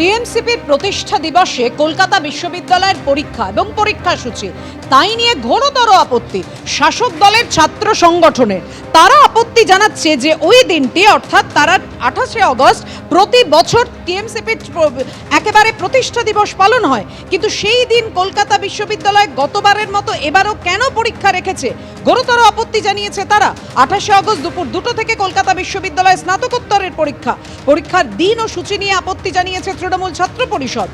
টিএমসিপির প্রতিষ্ঠা দিবসে কলকাতা বিশ্ববিদ্যালয়ের পরীক্ষা এবং পরীক্ষা সূচি। তাই নিয়ে ঘোরতর আপত্তি শাসক দলের ছাত্র সংগঠনের। তারা আপত্তি জানাচ্ছে যে ওই দিনটি, অর্থাৎ তারা আঠাশে অগস্ট, প্রতি বছর টিএমসিপির একেবারে প্রতিষ্ঠা দিবস পালন হয়। কিন্তু সেই দিন কলকাতা বিশ্ববিদ্যালয় গতবারের মতো এবারও কেন পরীক্ষা রেখেছে? গুরুতর আপত্তি জানিয়েছে তারা। আঠাশে অগস্ট দুপুর দুটো থেকে কলকাতা বিশ্ববিদ্যালয়ে স্নাতকোত্তরের পরীক্ষা। পরীক্ষার দিন ও সূচি নিয়ে আপত্তি জানিয়েছে তৃণমূল ছাত্র পরিষদ।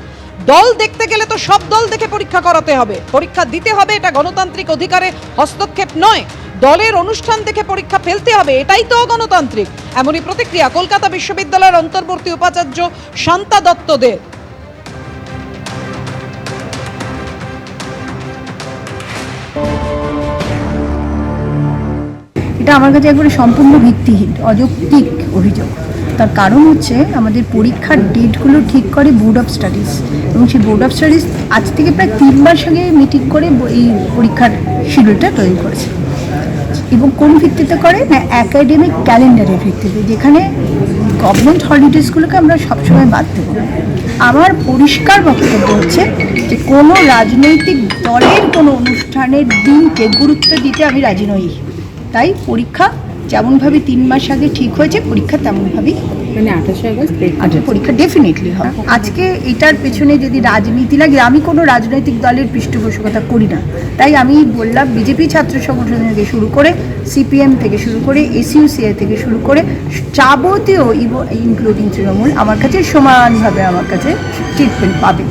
দল দেখতে গেলে তো সব দল দেখে পরীক্ষা করাতে হবে। পরীক্ষা দিতে হবে এটা গণতান্ত্রিক অধিকারে হস্তক্ষেপ নয়। দলের অনুষ্ঠান দেখে পরীক্ষা ফেলতে হবে, এটাই তো গণতান্ত্রিক। এমনই প্রতিক্রিয়া কলকাতা বিশ্ববিদ্যালয়ের অন্তর্বর্তী উপাচার্য শান্তা দত্তদের। এটা আমার কাছে একবারে সম্পূর্ণ ভিত্তিহীন, অযৌক্তিক অভিযোগ। তার কারণ হচ্ছে আমাদের পরীক্ষার ডেটগুলো ঠিক করে বোর্ড অফ স্টাডিজ এবং সেই বোর্ড অফ স্টাডিজ আজ থেকে প্রায় তিন মাস আগে মিটিং করে এই পরীক্ষার শিডিউলটা তৈরি করেছে। এবং কোন ভিত্তিতে করে? না অ্যাকাডেমিক ক্যালেন্ডারের ভিত্তিতে, যেখানে গভর্নমেন্ট হলিডেজগুলোকে আমরা সবসময় বাদ দেবো আমার পরিষ্কার বক্তব্য হচ্ছে যে কোনো রাজনৈতিক দলের কোনো অনুষ্ঠানের দিনকে গুরুত্ব দিতে আমি রাজি নই। তাই পরীক্ষা যেমনভাবে তিন মাস আগে ঠিক হয়েছে পরীক্ষা তেমনভাবেই মানে আঠাশে আগস্ট পরীক্ষা ডেফিনেটলি হবে। আজকে এটার পেছনে যদি রাজনীতি লাগে আমি কোনো রাজনৈতিক দলের পৃষ্ঠপোষকতা করি না। তাই আমি বললাম বিজেপি ছাত্র সংগঠন থেকে শুরু করে সিপিএম থেকে শুরু করে এসইউসিআই থেকে শুরু করে যাবতীয় ইনক্লুডিং তৃণমূল আমার কাছে সমানভাবে আমার কাছে ট্রিটমেন্ট পাবে।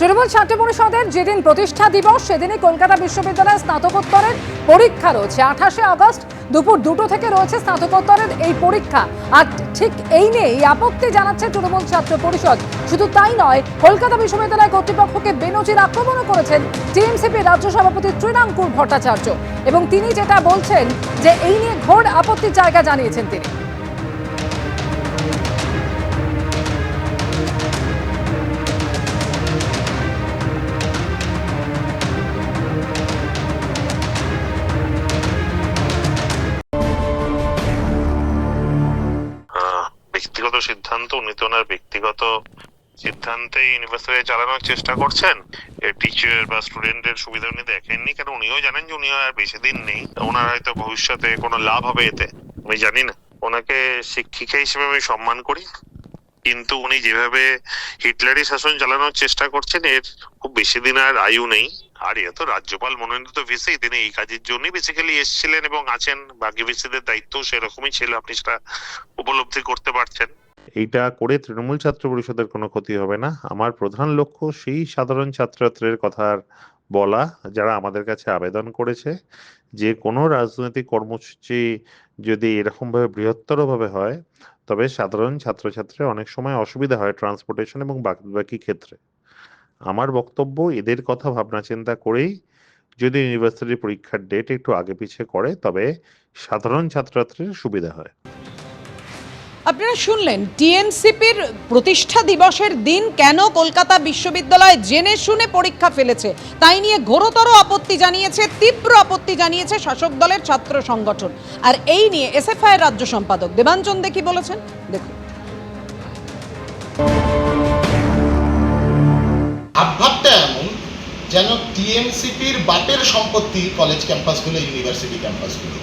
তৃণমূল ছাত্র পরিষদের যেদিন প্রতিষ্ঠা দিবস, সেদিনই কলকাতা বিশ্ববিদ্যালয়ে স্নাতকোত্তরের পরীক্ষা রয়েছে। আঠাশে আগস্ট দুপুর দুটো থেকে রয়েছে স্নাতকোত্তরের এই পরীক্ষা। আর ঠিক এই নিয়েই আপত্তি জানাচ্ছে তৃণমূল ছাত্র পরিষদ। শুধু তাই নয়, কলকাতা বিশ্ববিদ্যালয় কর্তৃপক্ষকে বেনজির আক্রমণও করেছেন টিএমসিপি রাজ্য সভাপতি তৃণাঙ্কুর ভট্টাচার্য। এবং তিনি যেটা বলছেন যে এই নিয়ে ঘোর আপত্তির জায়গা জানিয়েছেন তিনি। সিদ্ধান্ত, উনি তো ওনার ব্যক্তিগত সিদ্ধান্তে ইউনিভার্সিটি চালানোর চেষ্টা করছেন। টিচার বা স্টুডেন্টের সুবিধা উনি দেখেননি, কারণ উনিও জানেন যে উনি আর বেশি দিন নেই। ওনার হয়তো ভবিষ্যতে কোনো লাভ হবে এতে, আমি জানি না। ওনাকে শিক্ষিকা হিসেবে আমি সম্মান করি, কিন্তু উনি যেভাবে হিটলারি শাসন চালানোর চেষ্টা করছেন, এর খুব বেশি দিন আর আয়ু নেই। আর এ তো রাজ্যপাল মনোনীত ভিসি, তিনি এই কাজের জন্যই বেসিক্যালি এসেছিলেন এবং আছেন। বাকি ভিসিদের দায়িত্ব সেরকমই ছিল, আপনি সেটা উপলব্ধি করতে পারছেন। এইটা করে তৃণমূল ছাত্র পরিষদের কোনো ক্ষতি হবে না। আমার প্রধান লক্ষ্য সেই সাধারণ ছাত্রছাত্রীর কথার বলা, যারা আমাদের কাছে আবেদন করেছে যে কোনো রাজনৈতিক কর্মসূচি যদি এরকমভাবে বৃহত্তরভাবে হয়, তবে সাধারণ ছাত্রছাত্রীর অনেক সময় অসুবিধা হয় ট্রান্সপোর্টেশন এবং বাকি বাকি ক্ষেত্রে। আমার বক্তব্য এদের কথা ভাবনা চিন্তা করেই যদি ইউনিভার্সিটি পরীক্ষার ডেট একটু আগে পিছিয়ে করে তবে সাধারণ ছাত্রছাত্রীর সুবিধা হয়। আপনারা শুনলেন, টিএনসিপির প্রতিষ্ঠা দিবসের দিন কেন কলকাতা বিশ্ববিদ্যালয় জেনে শুনে পরীক্ষা ফেলেছে? তাই নিয়ে ঘোরতর আপত্তি জানিয়েছে, তীব্র আপত্তি জানিয়েছে শাসক দলের ছাত্র সংগঠন। আর এই নিয়ে এসএফআই রাজ্য সম্পাদক দেবাঞ্জন দে কি বলেছেন? দেখুন। যেন টিএমসিপির বাপের সম্পত্তি কলেজ ক্যাম্পাসগুলো ইউনিভার্সিটি ক্যাম্পাসগুলো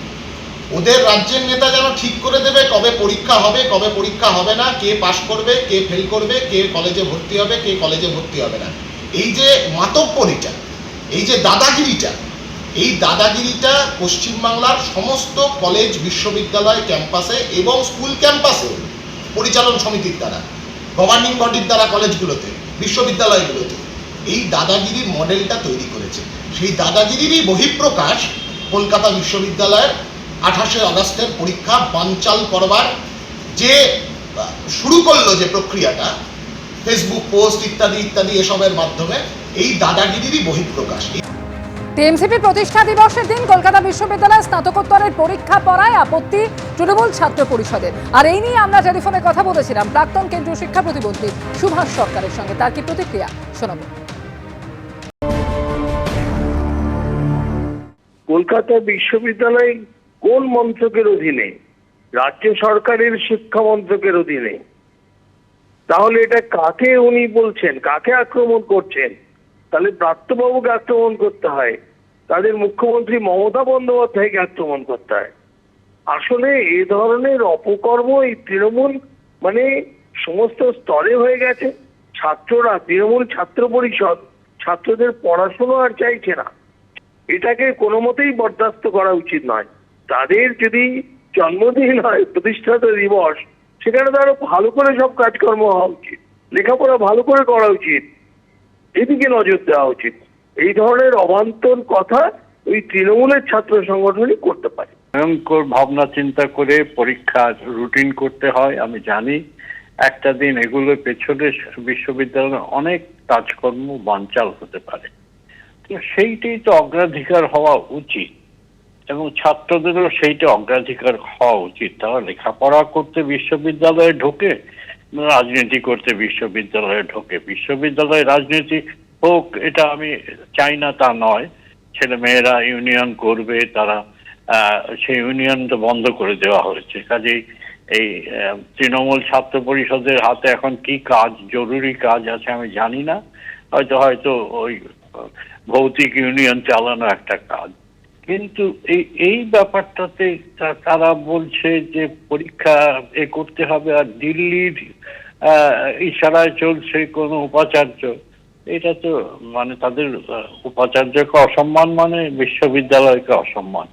ওদের রাজ্যের নেতা যেন ঠিক করে দেবে, কবে পরীক্ষা হবে, কবে পরীক্ষা হবে না, কে পাশ করবে, কে ফেল করবে, কে কলেজে ভর্তি হবে, কে কলেজে ভর্তি হবে না। এই যে মাতব্বরিটা, এই যে দাদাগিরিটা, এই দাদাগিরিটা পশ্চিমবাংলার সমস্ত কলেজ বিশ্ববিদ্যালয় ক্যাম্পাসে এবং স্কুল ক্যাম্পাসে পরিচালন সমিতির দ্বারা গভর্নিং বডির দ্বারা কলেজগুলোতে বিশ্ববিদ্যালয়গুলোতে, এই দাদাগিরির মডেলটা তৈরি করেছে। সেই দাদাগিরিরই বহিঃপ্রকাশ কলকাতা বিশ্ববিদ্যালয়ের আঠাশে আগস্টের পরীক্ষা বানচাল করবার যে শুরু করল যে প্রক্রিয়াটা ফেসবুক পোস্ট ইত্যাদি ইত্যাদি এসবের মাধ্যমে এই দাদাগিরিরই বহিঃপ্রকাশ। টিএমসিপি প্রতিষ্ঠা দিবসের দিন কলকাতা বিশ্ববিদ্যালয়ে স্নাতকোত্তরের পরীক্ষা পড়ায় আপত্তি তৃণমূল ছাত্র পরিষদের। আর এই নিয়ে আমরা টেলিফোনে কথা বলেছিলাম প্রাক্তন কেন্দ্রীয় শিক্ষা প্রতিমন্ত্রী সুভাষ সরকারের সঙ্গে। তার কি প্রতিক্রিয়া? শোনাবো। কলকাতা বিশ্ববিদ্যালয় কোন মন্ত্রকের অধীনে? রাজ্য সরকারের শিক্ষা মন্ত্রকের অধীনে। তাহলে এটা কাকে উনি বলছেন? কাকে আক্রমণ করছেন? তাহলে ব্রাত্যবাবুকে আক্রমণ করতে হয়। তাদের মুখ্যমন্ত্রী মমতা বন্দ্যোপাধ্যায়কে আক্রমণ করতে হয়। আসলে এ ধরনের অপকর্ম এই তৃণমূল মানে সমস্ত স্তরে হয়ে গেছে। ছাত্ররা, তৃণমূল ছাত্র পরিষদ, ছাত্রদের পড়াশুনো আর চাইছে না। এটাকে কোনো মতেই বরদাস্ত করা উচিত নয়। তাদের যদি জন্মদিন হয়, প্রতিষ্ঠাতা দিবস, সেখানে তো আরও ভালো করে সব কাজকর্ম হওয়া উচিত। লেখাপড়া ভালো করে করা উচিত। এদিকে নজর দেওয়া উচিত। এই ধরনের অবান্তর কথা ওই তৃণমূলের ছাত্র সংগঠনই করতে পারে। ভয়ঙ্কর ভাবনা চিন্তা করে পরীক্ষা রুটিন করতে হয়, আমি জানি। একটা দিন এগুলোর পেছনে বিশ্ববিদ্যালয়ের অনেক কাজকর্ম বানচাল হতে পারে। তো সেইটাই তো অগ্রাধিকার হওয়া উচিত। এবং ছাত্রদেরও সেইটা অগ্রাধিকার হওয়া উচিত। তারা লেখাপড়া করতে বিশ্ববিদ্যালয়ে ঢোকে, রাজনীতি করতে বিশ্ববিদ্যালয়ে ঢোকে। বিশ্ববিদ্যালয়ে রাজনীতি হোক, এটা আমি চাই না তা নয়। ছেলে মেয়েরা ইউনিয়ন করবে, তারা সেই ইউনিয়ন তো বন্ধ করে দেওয়া হয়েছে। কাজেই এই তৃণমূল ছাত্র পরিষদের হাতে এখন কি কাজ, জরুরি কাজ আছে আমি জানি না। হয়তো হয়তো ওই ভৌতিক ইউনিয়ন চালানো একটা কাজ। কিন্তু এই এই ব্যাপারটাতে তারা বলছে যে পরীক্ষা এ করতে হবে আর দিল্লির ইশারায় চলছে কোন উপাচার্য। এটা তো মানে তাদের উপাচার্যকে অসম্মান মানে বিশ্ববিদ্যালয়কে অসম্মান।